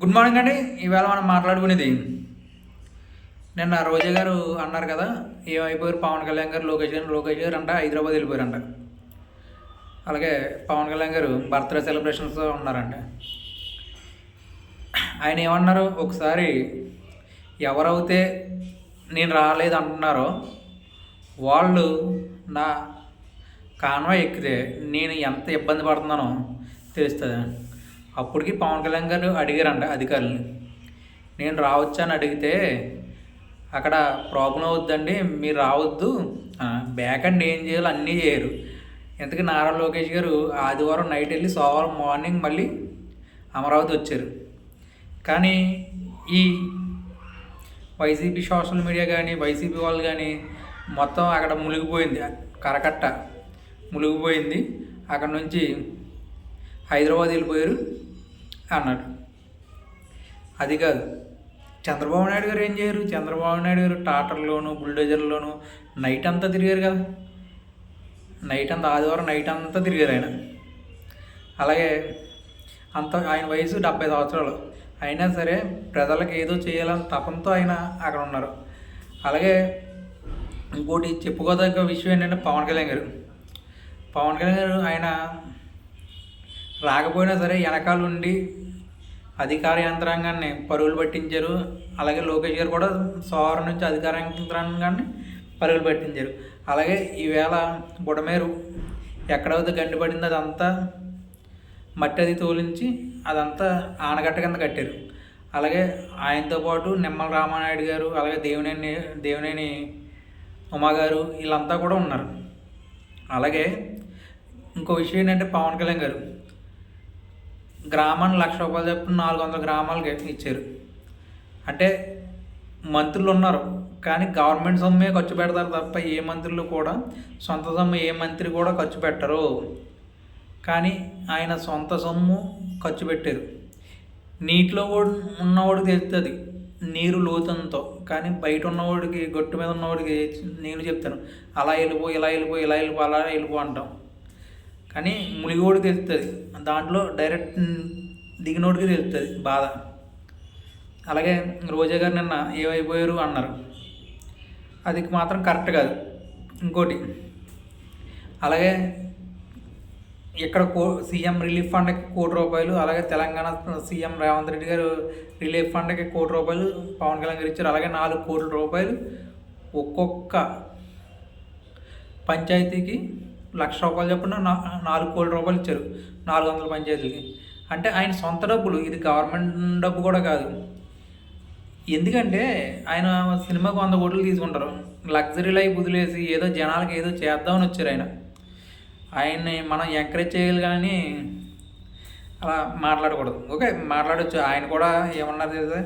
Good morning అండి. ఈవేళ మనం మాట్లాడుకునేది నిన్న రోజా గారు అన్నారు కదా ఏమైపోయారు? పవన్ కళ్యాణ్ గారు లోకేష్ గారు లోకేష్ గారు అంట హైదరాబాద్ వెళ్ళిపోయారంట. అలాగే పవన్ కళ్యాణ్ గారు బర్త్డే సెలబ్రేషన్స్ ఉన్నారంట. ఆయన ఏమన్నారు? ఒకసారి ఎవరైతే నేను రాలేదు అంటున్నారో వాళ్ళు నా కాన్వాయ్ ఎక్కితే నేను ఎంత ఇబ్బంది పడుతున్నానో తెలుస్తుంది? అప్పటికి పవన్ కళ్యాణ్ గారు అడిగారంట అధికారులని. నేను రావచ్చా అని అడిగితే అక్కడ ప్రాబ్లం అవుద్దండి మీరు రావద్దు. బ్యాక్ అండ్ ఏం చేయాలో అన్నీ చేయరు. ఎందుకు నారా లోకేష్ గారు ఆదివారం నైట్ వెళ్ళి సోమవారం మార్నింగ్ మళ్ళీ అమరావతి వచ్చారు. కానీ ఈ వైసీపీ సోషల్ మీడియా కానీ వైసీపీ వాళ్ళు కానీ మొత్తం అక్కడ మునిగిపోయింది. కరకట్ట మునిగిపోయింది. అక్కడ నుంచి హైదరాబాద్ వెళ్ళిపోయారు అన్నాడు. అది కాదు. చంద్రబాబు నాయుడు గారు ఏం చేయరు? చంద్రబాబు నాయుడు గారు టాటర్లోను బుల్డోజర్లోను నైట్ అంతా తిరిగారు కదా. నైట్ అంతా ఆదివారం నైట్ అంతా తిరిగారు ఆయన. అలాగే అంత ఆయన వయసు డెబ్బై సంవత్సరాలు. అయినా సరే ప్రజలకు ఏదో చేయాలని తపంతో ఆయన అక్కడ ఉన్నారు. అలాగే ఇంకోటి చెప్పుకోదగ్గ విషయం ఏంటంటే పవన్ కళ్యాణ్ గారు. పవన్ కళ్యాణ్ గారు ఆయన రాకపోయినా సరే వెనకాల ఉండి అధికార యంత్రాంగాన్ని పరుగులు పట్టించారు. అలాగే లోకేష్ గారు కూడా సోమవారం నుంచి అధికార యంత్రాంగాన్ని పరుగులు పట్టించారు. అలాగే ఈవేళ బుడమేరు ఎక్కడైతే గండి పడిందో అదంతా మట్టి అది తోలించి అదంతా ఆనగట్ట కింద కట్టారు. అలాగే ఆయనతో పాటు నిమ్మల రామానాయుడు గారు అలాగే దేవినేని దేవినేని ఉమా గారు వీళ్ళంతా కూడా ఉన్నారు. అలాగే ఇంకో విషయం ఏంటంటే పవన్ కళ్యాణ్ గారు గ్రామాన్ని లక్ష రూపాయలు చెప్పిన నాలుగు వందల గ్రామాలకి ఇచ్చారు. అంటే మంత్రులు ఉన్నారు కానీ గవర్నమెంట్ సొమ్మే ఖర్చు పెడతారు తప్ప ఏ మంత్రులు కూడా సొంత సొమ్ము ఏ మంత్రి కూడా ఖర్చు పెట్టరు. కానీ ఆయన సొంత సొమ్ము ఖర్చు పెట్టారు. నీటిలో కూడా ఉన్నవాడికి తెలుస్తుంది నీరు లోతంతో కానీ బయట ఉన్నవాడికి గట్టు మీద ఉన్నవాడికి నేను చెప్తాను అలా వెళ్ళిపో ఇలా వెళ్ళిపో ఇలా వెళ్ళిపో అలా వెళ్ళిపో అంటాం. కానీ మునిగోడికి తెలుస్తుంది దాంట్లో డైరెక్ట్ దిగినోడికి తెలుస్తుంది బాధ. అలాగే రోజా గారు నిన్న ఏమైపోయారు అన్నారు. అది మాత్రం కరెక్ట్ కాదు. ఇంకోటి అలాగే ఇక్కడ కో సీఎం రిలీఫ్ ఫండ్కి కోటి రూపాయలు అలాగే తెలంగాణ సీఎం రేవంత్ రెడ్డి గారు రిలీఫ్ ఫండ్కి కోటి రూపాయలు పవన్ కళ్యాణ్ గారు ఇచ్చారు. అలాగే నాలుగు కోట్ల రూపాయలు ఒక్కొక్క పంచాయతీకి లక్ష రూపాయలు చొప్పున నా నాలుగు కోట్ల రూపాయలు ఇచ్చారు. నాలుగు వందల పంచాయతీలకి. అంటే ఆయన సొంత డబ్బులు ఇది గవర్నమెంట్ డబ్బు కూడా కాదు. ఎందుకంటే ఆయన సినిమాకు వంద కోట్లు తీసుకుంటారు. లగ్జరీ లైఫ్ వదిలేసి ఏదో జనాలకి ఏదో చేద్దామని వచ్చారు ఆయన. ఆయన్ని మనం ఎంకరేజ్ చేయాలి కానీ అలా మాట్లాడకూడదు. ఓకే మాట్లాడచ్చు. ఆయన కూడా ఏమన్నారు తెలుసా?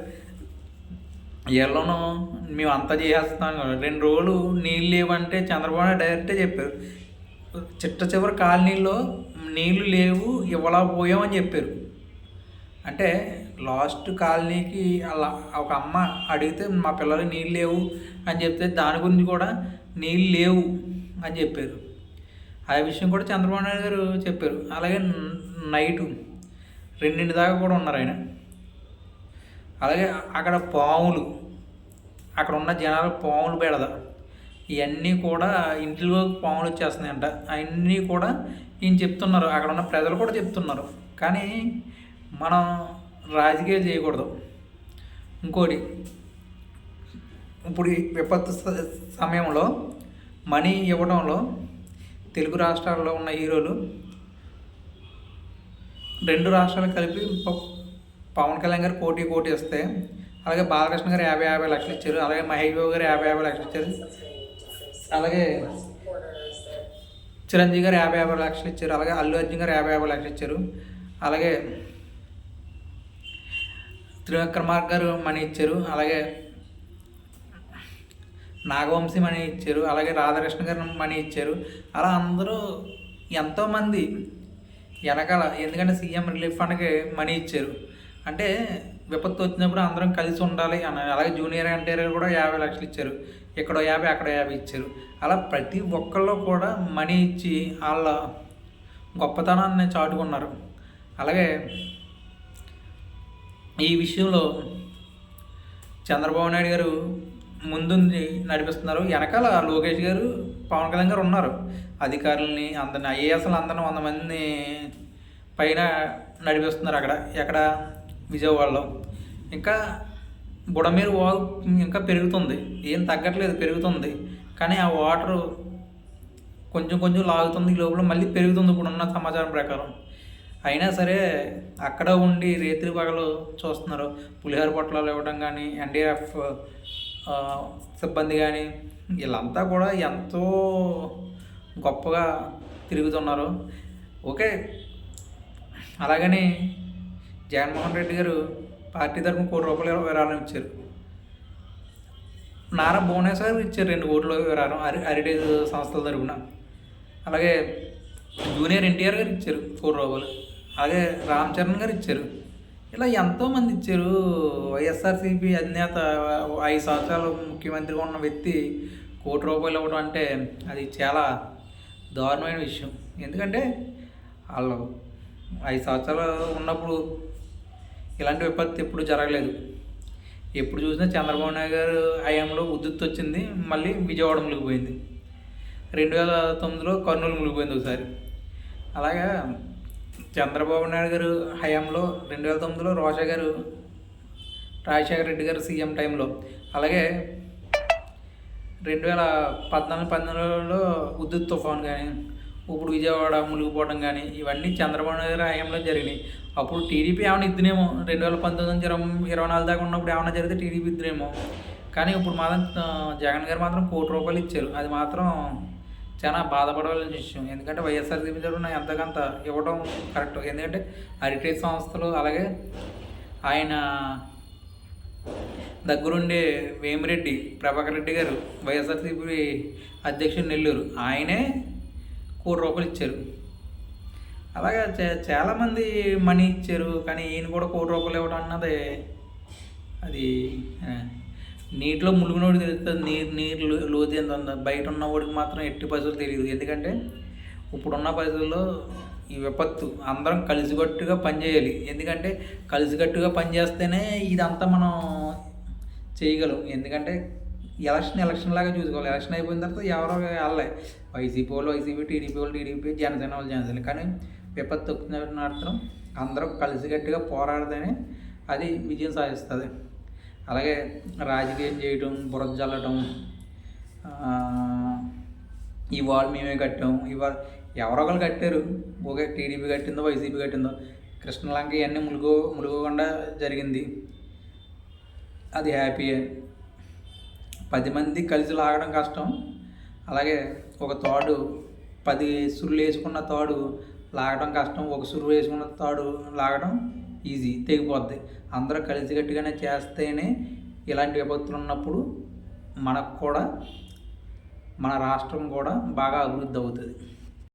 వీళ్ళను మేము అంతా చేసేస్తున్నాం రెండు రోజులు నీళ్ళు లేవంటే చంద్రబాబు డైరెక్టే చెప్పారు. చిట్ట చివరి కాలనీలో నీళ్ళు లేవు ఇవ్వలా పోయామని చెప్పారు. అంటే లాస్ట్ కాలనీకి అలా ఒక అమ్మ అడిగితే మా పిల్లలు నీళ్ళు లేవు అని చెప్తే దాని గురించి కూడా నీళ్ళు లేవు అని చెప్పారు. ఆ విషయం కూడా చంద్రబాబు నాయుడు గారు చెప్పారు. అలాగే నైటు రెండింటి దాకా కూడా ఉన్నారు ఆయన. అలాగే అక్కడ పాములు అక్కడ ఉన్న జనాలు పాములు పెడదా. ఇవన్నీ కూడా ఇంట్లో పాములు వచ్చేస్తున్నాయంట. అవన్నీ కూడా ఈయన చెప్తున్నారు. అక్కడ ఉన్న ప్రజలు కూడా చెప్తున్నారు. కానీ మనం రాజకీయాలు చేయకూడదు. ఇంకోటి ఇప్పుడు విపత్తు స- సమయంలో మనీ ఇవ్వడంలో తెలుగు రాష్ట్రాల్లో ఉన్న హీరోలు రెండు రాష్ట్రాలు కలిపి ప- పవన్ కళ్యాణ్ గారు కోటి కోటి ఇస్తే అలాగే బాలకృష్ణ గారు యాభై యాభై లక్షలు ఇచ్చారు అలాగే మహేష్ బాబు గారు యాభై యాభై లక్షలు ఇచ్చారు అలాగే చిరంజీవి గారు యాభై యాభై లక్షలు ఇచ్చారు. అలాగే అల్లు అర్జున్ గారు యాభై యాభై లక్షలు ఇచ్చారు. అలాగే త్రివిక్రమార్ గారు మనీ ఇచ్చారు. అలాగే నాగవంశీ మనీ ఇచ్చారు. అలాగే రాధాకృష్ణ గారు మనీ ఇచ్చారు. అలా అందరూ ఎంతోమంది వెనకాల ఎందుకంటే సీఎం రిలీఫ్ ఫండ్కి మనీ ఇచ్చారు. అంటే విపత్తు వచ్చినప్పుడు అందరం కలిసి ఉండాలి అని అలాగే జూనియర్ ఎన్టీఆర్ కూడా యాభై లక్షలు ఇచ్చారు. ఇక్కడ యాభై అక్కడ యాభై ఇచ్చారు. అలా ప్రతి ఒక్కళ్ళు కూడా మనీ ఇచ్చి వాళ్ళ గొప్పతనాన్ని చాటుకున్నారు. అలాగే ఈ విషయంలో చంద్రబాబు నాయుడు గారు ముందుంది నడిపిస్తున్నారు. వెనకాల లోకేష్ గారు పవన్ కళ్యాణ్ గారు ఉన్నారు. అధికారులని అందరిని ఐఏఎస్లు అందరిని వంద మందిని పైన నడిపిస్తున్నారు అక్కడ ఎక్కడ? విజయవాడలో. ఇంకా బుడమేరు వాగు ఇంకా పెరుగుతుంది. ఏం తగ్గట్లేదు పెరుగుతుంది. కానీ ఆ వాటర్ కొంచెం కొంచెం లాగుతుంది ఈ లోపల మళ్ళీ పెరుగుతుంది ఇప్పుడు ఉన్న సమాచారం ప్రకారం. అయినా సరే అక్కడ ఉండి రేత్రి పగలు చూస్తున్నారు. పులిహోర పొట్లాలు ఇవ్వడం కానీ ఎన్డీఆర్ఎఫ్ సిబ్బంది కానీ వీళ్ళంతా కూడా ఎంతో గొప్పగా తిరుగుతున్నారు. ఓకే. అలాగని జగన్మోహన్ రెడ్డి గారు పార్టీ తరఫున కోటి రూపాయలు విరాళం ఇచ్చారు. నారా భువనేశ్వర్ ఇచ్చారు రెండు కోట్ల విరాళం హరి హెరిటేజ్ సంస్థల తరఫున. అలాగే జూనియర్ ఎన్టీఆర్ గారు ఇచ్చారు కోటి రూపాయలు. అలాగే రామ్ చరణ్ గారు ఇచ్చారు. ఇలా ఎంతోమంది ఇచ్చారు. వైఎస్ఆర్సీపీ అధినేత ఐదు సంవత్సరాలు ముఖ్యమంత్రిగా ఉన్న వ్యక్తి కోటి రూపాయలు ఇవ్వడం అంటే అది చాలా దారుణమైన విషయం. ఎందుకంటే వాళ్ళు ఐదు సంవత్సరాలు ఉన్నప్పుడు ఇలాంటి విపత్తు ఎప్పుడు జరగలేదు. ఎప్పుడు చూసినా చంద్రబాబు నాయుడు గారు హయాంలో ఉద్దుత్తు వచ్చింది మళ్ళీ విజయవాడ మునిగిపోయింది. రెండు వేల తొమ్మిదిలో కర్నూలు మునిగిపోయింది ఒకసారి. అలాగా చంద్రబాబు నాయుడు గారు హయాంలో రెండు వేల తొమ్మిదిలో రోషా గారు రాజశేఖర రెడ్డి గారు సీఎం టైంలో. అలాగే రెండు వేల పద్నాలుగు పంతొమ్మిదిలో ఉద్దుత్ తుఫాన్ కానీ ఇప్పుడు విజయవాడ మునిగిపోవడం కానీ ఇవన్నీ చంద్రబాబు నాయుడు గారి హయాంలో జరిగినాయి. అప్పుడు టీడీపీ ఏమైనా ఇద్దునేమో. రెండు వేల పంతొమ్మిది నుంచి ఇరవై ఇరవై నాలుగు దాకా ఉన్నప్పుడు ఏమైనా జరిగితే టీడీపీ ఇద్దునేమో కానీ ఇప్పుడు మాత్రం జగన్ గారు మాత్రం కోటి రూపాయలు ఇచ్చారు. అది మాత్రం చాలా బాధపడవలసిన విషయం. ఎందుకంటే వైఎస్ఆర్సీపీ తరఫున ఎంతకంత ఇవ్వడం కరెక్ట్. ఎందుకంటే హెరిటేజ్ సంస్థలు అలాగే ఆయన దగ్గరుండే వేమిరెడ్డి ప్రభాకర్ రెడ్డి గారు వైఎస్ఆర్సీపీ అధ్యక్షుడు నెల్లూరు ఆయనే కోటి రూపాయలు ఇచ్చారు. అలాగే చా- చాలామంది మనీ ఇచ్చారు కానీ ఈయన కూడా కోటి రూపాయలు ఇవ్వడం అన్నది. అది నీటిలో ములుగునోడు తెలుస్తుంది నీరు నీరు లోతు ఎంత ఉందో బయట ఉన్నవాడికి మాత్రం ఎట్టి పరిస్థితులు తెలియదు. ఎందుకంటే ఇప్పుడున్న పరిస్థితుల్లో ఈ విపత్తు అందరం కలిసికట్టుగా పనిచేయాలి ఎందుకంటే కలిసికట్టుగా పనిచేస్తేనే ఇదంతా మనం చేయగలం. ఎందుకంటే ఎలక్షన్ ఎలక్షన్ లాగా చూసుకోవాలి. ఎలక్షన్ అయిపోయిన తర్వాత ఎవరో వెళ్ళాలి. వైసీపీ వాళ్ళు వైసీపీ టీడీపీ వాళ్ళు టీడీపీ జనసేన వాళ్ళు జనసేన కానీ విపత్తు మాత్రం అందరూ కలిసికట్టుగా పోరాడితేనే అది విజయం సాధిస్తుంది. అలాగే రాజకీయం చేయటం బురద చల్లటం ఈ వాల్ మేమే కట్టాం ఇవాళ ఎవరో ఒకరు కట్టారు. ఓకే టీడీపీ కట్టిందో వైసీపీ కట్టిందో కృష్ణలంక ఇవన్నీ ములుగు ములుగకుండా జరిగింది. అది హ్యాపీయే పది మంది కలిసి లాగడం కష్టం. అలాగే ఒక తాడు పది సుళ్ళు వేసుకున్న తాడు లాగడం కష్టం ఒక సురువు వేసుకున్న తాడు లాగడం ఈజీ తెగిపోద్ది. అందరూ కలిసికట్టుగానే చేస్తేనే ఇలాంటి విపత్తులు ఉన్నప్పుడు మనకు కూడా మన రాష్ట్రం కూడా బాగా అభివృద్ధి అవుతుంది.